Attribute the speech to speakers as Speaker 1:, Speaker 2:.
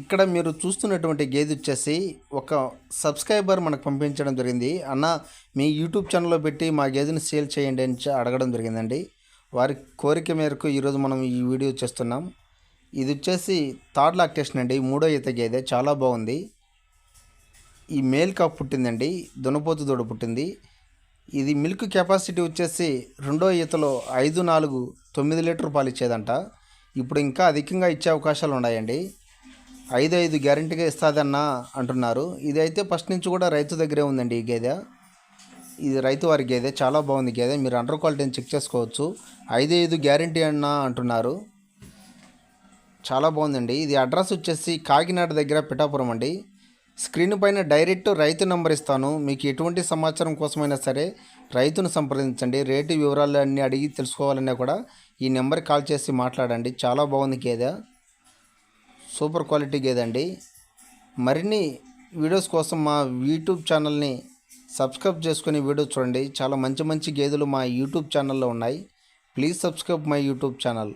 Speaker 1: ఇక్కడ మీరు చూస్తున్నటువంటి గేదె వచ్చేసి ఒక సబ్స్క్రైబర్ మనకు పంపించడం జరిగింది. అన్న మీ యూట్యూబ్ ఛానల్లో పెట్టి మా గేదెని సేల్ చేయండి అని అడగడం జరిగిందండి. వారి కోరిక మేరకు ఈరోజు మనం ఈ వీడియో చేస్తున్నాం. ఇది వచ్చేసి థర్డ్ లాక్టేషన్ అండి. మూడో ఈత గేదె. చాలా బాగుంది. ఈ మేల్ కాప్ పుట్టిందండి. దునపోతు దూడ పుట్టింది. ఇది మిల్క్ కెపాసిటీ వచ్చేసి రెండో ఈతలో ఐదు నాలుగు తొమ్మిది లీటర్ పాలు ఇచ్చేదంట. ఇప్పుడు ఇంకా అధికంగా ఇచ్చే అవకాశాలు ఉన్నాయండి. ఐదు ఐదు గ్యారంటీగా ఇస్తుందన్నా అంటున్నారు. ఇది అయితే ఫస్ట్ నుంచి కూడా రైతు దగ్గరే ఉందండి ఈ గేదె. ఇది రైతు వారి గేదె. చాలా బాగుంది గేదె. మీరు అండర్ క్వాలిటీని చెక్ చేసుకోవచ్చు. ఐదు ఐదు గ్యారంటీ అన్నా అంటున్నారు. చాలా బాగుందండి. ఇది అడ్రస్ వచ్చేసి కాకినాడ దగ్గర పిఠాపురం అండి. స్క్రీన్ పైన డైరెక్ట్ రైతు నెంబర్ ఇస్తాను. మీకు ఎటువంటి సమాచారం కోసమైనా సరే రైతును సంప్రదించండి. రేటు వివరాలు అన్నీ అడిగి తెలుసుకోవాలన్నా కూడా ఈ నెంబర్ కాల్ చేసి మాట్లాడండి. చాలా బాగుంది గేదె. సూపర్ క్వాలిటీ గేదండి. మరిన్ని వీడియోస్ కోసం మా యూట్యూబ్ ఛానల్ని సబ్స్క్రైబ్ చేసుకుని వీడియో చూడండి. చాలా మంచి మంచి గేదెలు మా యూట్యూబ్ ఛానల్లో ఉన్నాయి. Please subscribe my YouTube channel.